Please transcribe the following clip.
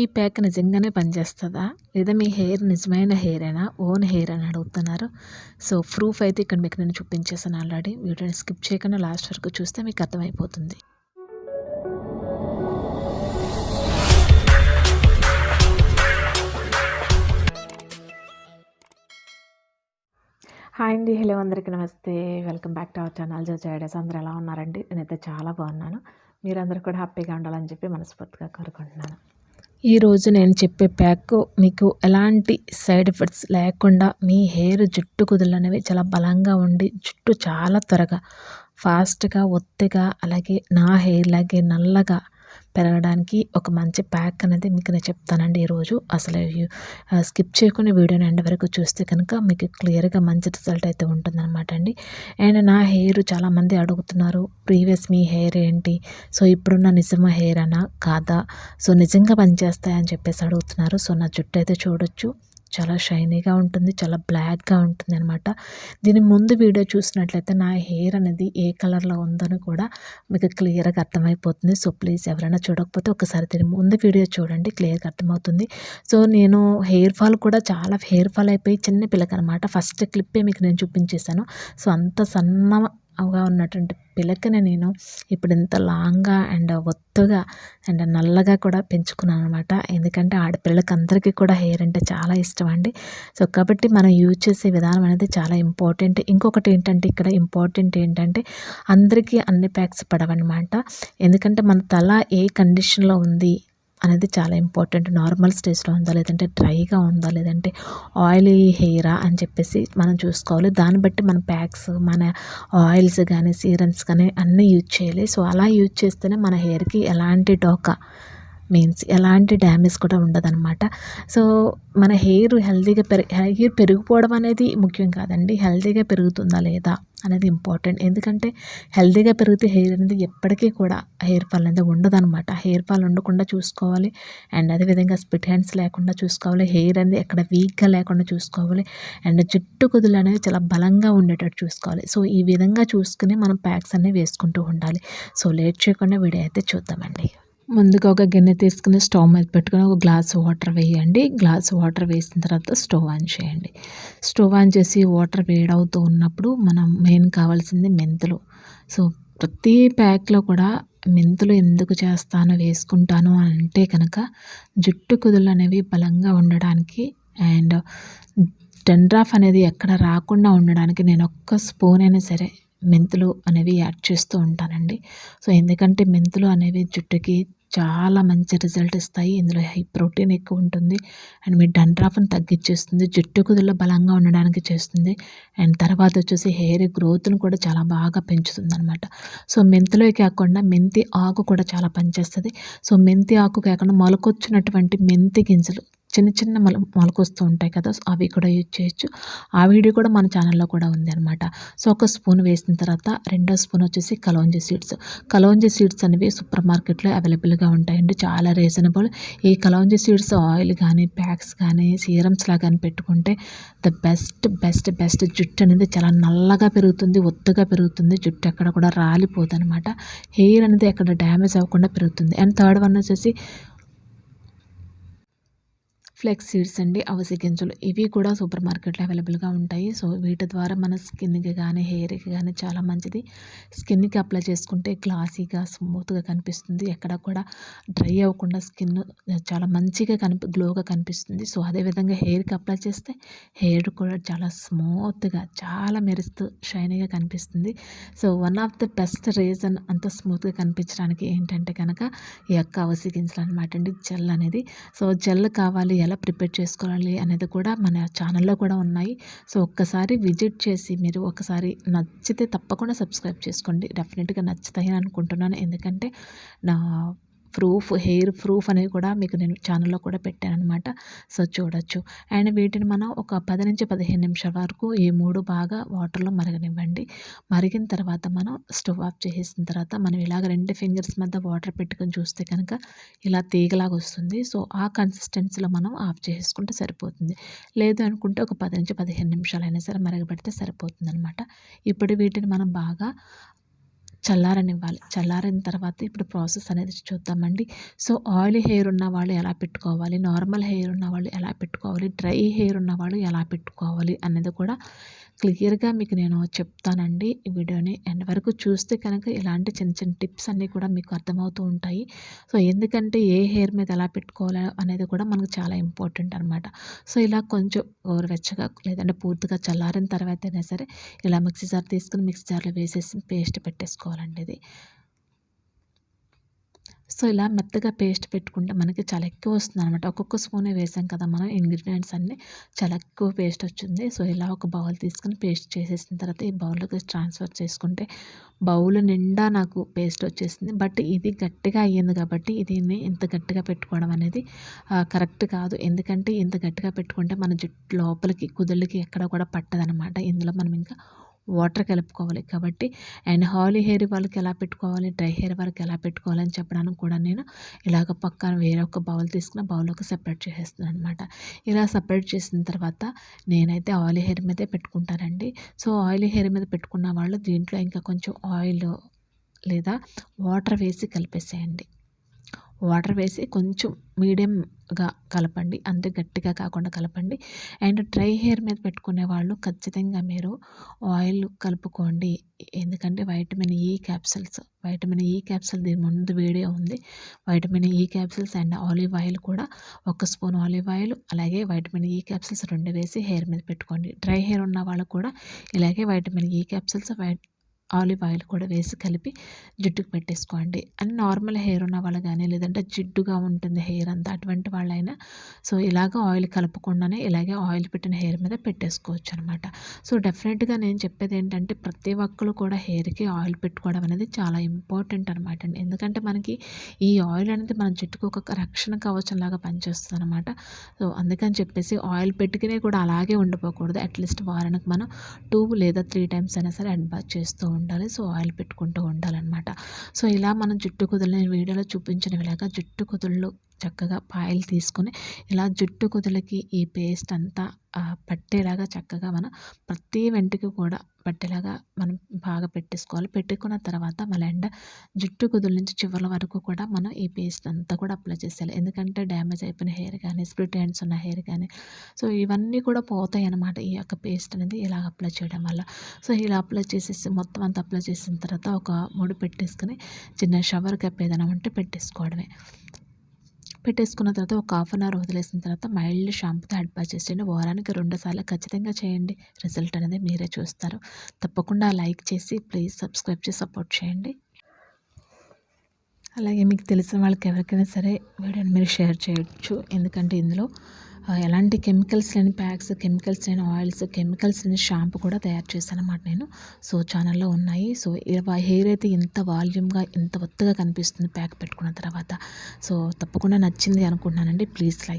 ఈ ప్యాక్ నిజంగానే పనిచేస్తుందా? లేదా మీ హెయిర్ నిజమైన హెయిర్ అయినా ఓన్ హెయిర్ అని అడుగుతున్నారు. సో ప్రూఫ్ అయితే ఇక్కడ మీకు నేను చూపించేసాను ఆల్రెడీ. వీడియోని స్కిప్ చేయకుండా లాస్ట్ వరకు చూస్తే మీకు అర్థమైపోతుంది. హాయ్ అండి. హలో అందరికీ నమస్తే. Welcome back to our channel. Jo Ideas అందరూ ఎలా ఉన్నారండి? నేనైతే చాలా బాగున్నాను. మీరందరూ కూడా హ్యాపీగా ఉండాలని చెప్పి మనస్ఫూర్తిగా కోరుకుంటున్నాను. ఈరోజు నేను చెప్పే ప్యాక్ మీకు ఎలాంటి సైడ్ ఎఫెక్ట్స్ లేకుండా మీ హెయిర్ జుట్టు కుదులు అనేవి చాలా బలంగా ఉండి జుట్టు చాలా త్వరగా ఫాస్ట్గా ఒత్తిగా అలాగే నా హెయిర్ లాగే నల్లగా పెరగడానికి ఒక మంచి ప్యాక్ అనేది మీకు నేను చెప్తానండి ఈరోజు. అసలు స్కిప్ చేయకుండా వీడియోని ఎండ్ వరకు చూస్తే కనుక మీకు క్లియర్గా మంచి రిజల్ట్ అయితే ఉంటుందన్నమాట అండి. అండ్ నా హెయిర్ చాలామంది అడుగుతున్నారు ప్రీవియస్ మీ హెయిర్ ఏంటి? సో ఇప్పుడున్న నిజమా హెయిర్ అనా? కాదా? సో నిజంగా పనిచేస్తాయని చెప్పేసి అడుగుతున్నారు. సో నా జుట్టు అయితే చూడొచ్చు. చాలా షైనీగా ఉంటుంది చాలా బ్లాక్గా ఉంటుంది అనమాట దీని ముందు వీడియో చూసినట్లయితే నా హెయిర్ అనేది ఏ కలర్లో ఉందని కూడా మీకు క్లియర్గా అర్థమైపోతుంది. సో ప్లీజ్ ఎవరైనా చూడకపోతే ఒకసారి దీని ముందు వీడియో చూడండి క్లియర్గా అర్థమవుతుంది. సో నేను హెయిర్ ఫాల్ కూడా చాలా హెయిర్ ఫాల్ అయిపోయి చిన్న పిల్లకనమాట. ఫస్ట్ క్లిప్పే మీకు నేను చూపించేశాను. సో అంత సన్న గా ఉన్నటువంటి పిలకని నేను ఇప్పుడు ఇంత లాంగ్గా అండ్ ఒత్తుగా అండ్ నల్లగా కూడా పెంచుకున్నాను అనమాట ఎందుకంటే ఆడపిల్లలకి అందరికీ కూడా హెయిర్ అంటే చాలా ఇష్టం అండి. సో కాబట్టి మనం యూజ్ చేసే విధానం అనేది చాలా ఇంపార్టెంట్. ఇంకొకటి ఏంటంటే ఇక్కడ ఇంపార్టెంట్ ఏంటంటే అందరికీ అన్ని ప్యాక్స్ పడవన్నమాట. ఎందుకంటే మన తల ఏ కండిషన్లో ఉంది అనేది చాలా ఇంపార్టెంట్. నార్మల్ స్టేజ్లో ఉందా? లేదంటే డ్రైగా ఉందా? లేదంటే ఆయిలీ హెయిరా అని చెప్పేసి మనం చూసుకోవాలి. దాన్ని బట్టి మన ప్యాక్స్ మన ఆయిల్స్ కానీ సీరమ్స్ కానీ అన్నీ యూజ్ చేయాలి. సో అలా యూజ్ చేస్తేనే మన హెయిర్కి ఎలాంటి డోకా మీన్స్ ఎలాంటి డ్యామేజ్ కూడా ఉండదన్నమాట. సో మన హెయిర్ హెల్తీగా పెరి హెయిర్ పెరిగిపోవడం అనేది ముఖ్యం కాదండి. హెల్తీగా పెరుగుతుందా లేదా అనేది ఇంపార్టెంట్ ఎందుకంటే హెల్తీగా పెరిగితే హెయిర్ అనేది ఎప్పటికీ కూడా హెయిర్ ఫాల్ అనేది ఉండదన్నమాట. హెయిర్ ఫాల్ ఉండకుండా చూసుకోవాలి. అండ్ అదేవిధంగా స్పిట్ హ్యాండ్స్ లేకుండా చూసుకోవాలి. హెయిర్ అనేది ఎక్కడ వీక్గా లేకుండా చూసుకోవాలి. అండ్ జుట్టు కుదులు అనేవి చాలా బలంగా ఉండేటట్టు చూసుకోవాలి. సో ఈ విధంగా చూసుకుని మనం ప్యాక్స్ అనేవి వేసుకుంటూ ఉండాలి. సో లేట్ చేయకుండా వీడియో అయితే చూద్దామండి. ముందుగా ఒక గిన్నె తీసుకుని స్టవ్ మీద పెట్టుకుని ఒక గ్లాస్ వాటర్ వేయండి. గ్లాస్ వాటర్ వేసిన తర్వాత స్టవ్ ఆన్ చేయండి. స్టవ్ ఆన్ చేసి వాటర్ వేడవుతూ ఉన్నప్పుడు మనం మెయిన్ కావాల్సింది మెంతులు. సో ప్రతి ప్యాక్లో కూడా మెంతులు ఎందుకు చేస్తాను వేసుకుంటాను అంటే కనుక జుట్టు కుదులు అనేవి బలంగా ఉండడానికి అండ్ డెండ్రాఫ్ అనేది ఎక్కడ రాకుండా ఉండడానికి నేను ఒక్క స్పూన్ అయినా సరే మెంతులు అనేవి యాడ్ చేస్తూ ఉంటానండి. సో ఎందుకంటే మెంతులు అనేవి జుట్టుకి చాలా మంచి రిజల్ట్ ఇస్తాయి. ఇందులో హై ప్రోటీన్ ఎక్కువ ఉంటుంది. అండ్ మీ డండ్రాఫ్ని తగ్గించేస్తుంది. జుట్టు కుదుల్లో బలంగా ఉండడానికి చేస్తుంది. అండ్ తర్వాత వచ్చేసి హెయిర్ గ్రోత్ను కూడా చాలా బాగా పెంచుతుంది అనమాట సో మెంతిలో కాకుండా మెంతి ఆకు కూడా చాలా పనిచేస్తుంది. సో మెంతి ఆకు కాకుండా మొలకొచ్చినటువంటి మెంతి గింజలు చిన్న చిన్న మొల మొలకొస్తూ ఉంటాయి కదా అవి కూడా యూజ్ చేయొచ్చు. ఆ వీడియో కూడా మన ఛానల్లో కూడా ఉంది అనమాట సో ఒక స్పూన్ వేసిన తర్వాత రెండో స్పూన్ వచ్చేసి కలోంజీ సీడ్స్. కలోంజీ సీడ్స్ అనేవి సూపర్ మార్కెట్లో అవైలబుల్గా ఉంటాయండి చాలా రీజనబుల్. ఈ కలోంజీ సీడ్స్ ఆయిల్ కానీ ప్యాక్స్ కానీ సీరమ్స్ లాగా కానీ పెట్టుకుంటే ద బెస్ట్ బెస్ట్ బెస్ట్ జుట్టు అనేది చాలా నల్లగా పెరుగుతుంది ఒత్తుగా పెరుగుతుంది జుట్టు ఎక్కడ కూడా రాలిపోదు అనమాట హెయిర్ అనేది ఎక్కడ డ్యామేజ్ అవ్వకుండా పెరుగుతుంది. అండ్ థర్డ్ వన్ వచ్చేసి ఫ్లెక్స్ సీడ్స్ అండి అవసి గింజలు. ఇవి కూడా సూపర్ మార్కెట్లో అవైలబుల్గా ఉంటాయి. సో వీటి ద్వారా మన స్కిన్కి కానీ హెయిర్కి కానీ చాలా మంచిది. స్కిన్కి అప్లై చేసుకుంటే గ్లాసీగా స్మూత్గా కనిపిస్తుంది. ఎక్కడ కూడా డ్రై అవ్వకుండా స్కిన్ చాలా మంచిగా కనిపి గ్లోగా కనిపిస్తుంది. సో అదేవిధంగా హెయిర్కి అప్లై చేస్తే హెయిర్ కూడా చాలా స్మూత్గా చాలా మెరుస్తూ షైనీగా కనిపిస్తుంది. So one of the best reason అంత స్మూత్గా కనిపించడానికి ఏంటంటే కనుక ఈ యొక్క అవసి గింజలు అనమాట అండి. జెల్ అనేది. సో జెల్ కావాలి ఎలా ప్రిపేర్ చేసుకోవాలి అనేది కూడా మన ఛానల్లో కూడా ఉన్నాయి. సో ఒక్కసారి విజిట్ చేసి మీరు ఒకసారి నచ్చితే తప్పకుండా సబ్స్క్రైబ్ చేసుకోండి. డెఫినెట్గా నచ్చుతాయని అనుకుంటున్నాను. ఎందుకంటే నా ప్రూఫ్ హెయిర్ ప్రూఫ్ అనేది కూడా మీకు నేను ఛానల్లో కూడా పెట్టాను అనమాట సో చూడొచ్చు. అండ్ వీటిని మనం ఒక పది నుంచి పదిహేను నిమిషాల వరకు ఈ మూడు బాగా వాటర్లో మరగనివ్వండి. మరిగిన తర్వాత మనం స్టవ్ ఆఫ్ చేసేసిన తర్వాత మనం ఇలాగ రెండు ఫింగర్స్ మధ్య వాటర్ పెట్టుకొని చూస్తే కనుక ఇలా తీగలాగా వస్తుంది. సో ఆ కన్సిస్టెన్సీలో మనం ఆఫ్ చేసుకుంటే సరిపోతుంది. లేదు అనుకుంటే ఒక పది నుంచి పదిహేను నిమిషాలైనా సరే మరగబెడితే సరిపోతుంది అనమాట ఇప్పుడు వీటిని మనం బాగా చల్లారనివ్వాలి. చల్లారిన తర్వాత ఇప్పుడు ప్రాసెస్ అనేది చూద్దామండి. సో ఆయిలీ హెయిర్ ఉన్న వాళ్ళు ఎలా పెట్టుకోవాలి? నార్మల్ హెయిర్ ఉన్న వాళ్ళు ఎలా పెట్టుకోవాలి? డ్రై హెయిర్ ఉన్న వాళ్ళు ఎలా పెట్టుకోవాలి? అనేది కూడా క్లియర్గా మీకు నేను చెప్తానండి ఈ వీడియోని. ఎండ్ వరకు చూస్తే కనుక ఇలాంటి చిన్న చిన్న టిప్స్ అన్నీ కూడా మీకు అర్థమవుతూ ఉంటాయి. సో ఎందుకంటే ఏ హెయిర్ మీద ఎలా పెట్టుకోవాలి అనేది కూడా మనకు చాలా ఇంపార్టెంట్ అనమాట సో ఇలా కొంచెం వెచ్చగా లేదంటే పూర్తిగా చల్లారిన తర్వాత అయినా సరే ఇలా మిక్సీ జార్ తీసుకుని మిక్సీ జార్లో వేసేసి పేస్ట్ పెట్టేసుకోవాలి. ఇది సో ఇలా మెత్తగా పేస్ట్ పెట్టుకుంటే మనకి చాలా ఎక్కువ వస్తుంది అనమాట ఒక్కొక్క స్పూనే వేసాం కదా మనం ఇంగ్రీడియంట్స్ అన్నీ చాలా ఎక్కువ పేస్ట్ వచ్చింది. సో ఇలా ఒక బౌల్ తీసుకుని పేస్ట్ చేసేసిన తర్వాత ఈ బౌల్లోకి ట్రాన్స్ఫర్ చేసుకుంటే బౌల్ నిండా నాకు పేస్ట్ వచ్చేసింది. బట్ ఇది గట్టిగా అయ్యింది కాబట్టి దీన్ని ఇంత గట్టిగా పెట్టుకోవడం అనేది కరెక్ట్ కాదు. ఎందుకంటే ఇంత గట్టిగా పెట్టుకుంటే మన జుట్టు లోపలికి కుదుళ్ళకి ఎక్కడ కూడా పట్టదనమాట ఇందులో మనం ఇంకా వాటర్ కలుపుకోవాలి కాబట్టి అండ్ హాలీ హెయిర్ వాళ్ళకి ఎలా పెట్టుకోవాలి డ్రై హెయిర్ వాళ్ళకి ఎలా పెట్టుకోవాలి అని చెప్పడానికి కూడా నేను ఇలాగ పక్కన వేరే ఒక బౌల్ తీసుకున్న బౌల్లోకి సెపరేట్ చేసేస్తున్నాను అనమాట ఇలా సపరేట్ చేసిన తర్వాత నేనైతే ఆయిల్ హెయిర్ మీదే పెట్టుకుంటానండి. సో ఆయిల్ హెయిర్ మీద పెట్టుకున్న వాళ్ళు దీంట్లో ఇంకా కొంచెం ఆయిల్ లేదా వాటర్ వేసి కలిపేసేయండి. వాటర్ వేసి కొంచెం మీడియంగా కలపండి అంతే గట్టిగా కాకుండా కలపండి. అండ్ డ్రై హెయిర్ మీద పెట్టుకునే వాళ్ళు ఖచ్చితంగా మీరు ఆయిల్ కలుపుకోండి. ఎందుకంటే vitamin e E capsules vitamin e E capsule దీని ముందు వీడియో ఉంది. Vitamin e E capsules and olive oil కూడా ఒక స్పూన్ ఆలివ్ ఆయిల్ అలాగే వైటమిన్ ఈ క్యాప్సిల్స్ రెండు వేసి హెయిర్ మీద పెట్టుకోండి. డ్రై హెయిర్ ఉన్న వాళ్ళు కూడా ఇలాగే vitamin E capsules white olive oil కూడా వేసి కలిపి జిడ్డుకు పెట్టేసుకోండి. అండ్ నార్మల్ హెయిర్ ఉన్న వాళ్ళు కానీ లేదంటే జిడ్డుగా ఉంటుంది హెయిర్ అంతా అటువంటి వాళ్ళైనా సో ఇలాగ ఆయిల్ కలపకుండానే ఇలాగే ఆయిల్ పెట్టిన హెయిర్ మీద పెట్టేసుకోవచ్చు అనమాట సో డెఫినెట్గా నేను చెప్పేది ఏంటంటే ప్రతి ఒక్కరు కూడా హెయిర్కి ఆయిల్ పెట్టుకోవడం అనేది చాలా ఇంపార్టెంట్ అనమాట అండి. ఎందుకంటే మనకి ఈ ఆయిల్ అనేది మన జుట్టుకు ఒక రక్షణ కవచంలాగా పనిచేస్తుంది అనమాట సో అందుకని చెప్పేసి ఆయిల్ పెట్టుకునే కూడా అలాగే ఉండిపోకూడదు. అట్లీస్ట్ వారానికి మనం టూ లేదా త్రీ టైమ్స్ అయినా సరే అడ్బాత్ చేస్తూ ఉండాలి. సో ఆయిల్ పెట్టుకుంటూ ఉండాలన్నమాట. సో ఇలా మనం జుట్టు కుదులని వీడియోలో చూపించిన విలాగా జుట్టు కుదుళ్ళు చక్కగా పాయలు తీసుకొని ఇలా జుట్టు కుదులకి ఈ పేస్ట్ అంతా పట్టేలాగా చక్కగా మనం ప్రతి వెంటకి కూడా పట్టేలాగా మనం బాగా పెట్టేసుకోవాలి. పెట్టుకున్న తర్వాత మళ్ళీ ఎండ జుట్టు కుదుల నుంచి చివరి వరకు కూడా మనం ఈ పేస్ట్ అంతా కూడా అప్లై చేసేయాలి. ఎందుకంటే డ్యామేజ్ అయిపోయిన హెయిర్ కానీ స్ప్లిట్ హ్యాండ్స్ ఉన్న హెయిర్ కానీ సో ఇవన్నీ కూడా పోతాయి అన్నమాట ఈ యొక్క పేస్ట్ అనేది ఇలా అప్లై చేయడం వల్ల. సో ఇలా అప్లై చేసేసి మొత్తం అంతా అప్లై చేసిన తర్వాత ఒక ముడి పెట్టేసుకొని చిన్న షవర్ కప్ ఏదైనా ఉంటే పెట్టేసుకోవడమే. పెట్టేసుకున్న తర్వాత ఒక హాఫ్ అన్ అవర్ వదిలేసిన తర్వాత మైల్డ్ షాంపూతో హెడ్ బాత్ చేసేయండి. వారానికి రెండుసార్లు ఖచ్చితంగా చేయండి. రిజల్ట్ అనేది మీరే చూస్తారు. తప్పకుండా లైక్ చేసి ప్లీజ్ సబ్స్క్రైబ్ చేసి సపోర్ట్ చేయండి. అలాగే మీకు తెలిసిన వాళ్ళకి ఎవరికైనా సరే వీడియోని మీరు షేర్ చేయొచ్చు. ఎందుకంటే ఇందులో ఎలాంటి కెమికల్స్ లేని ప్యాక్స్ కెమికల్స్ లేని ఆయిల్స్ కెమికల్స్ లేని షాంపూ కూడా తయారు చేశాను అన్నమాట నేను. సో ఛానల్లో ఉన్నాయి. సో హెయిర్ అయితే ఇంత వాల్యూమ్గా ఇంత ఒత్తుగా కనిపిస్తుంది ప్యాక్ పెట్టుకున్న తర్వాత. సో తప్పకుండా నచ్చింది అనుకుంటున్నానండి. Please like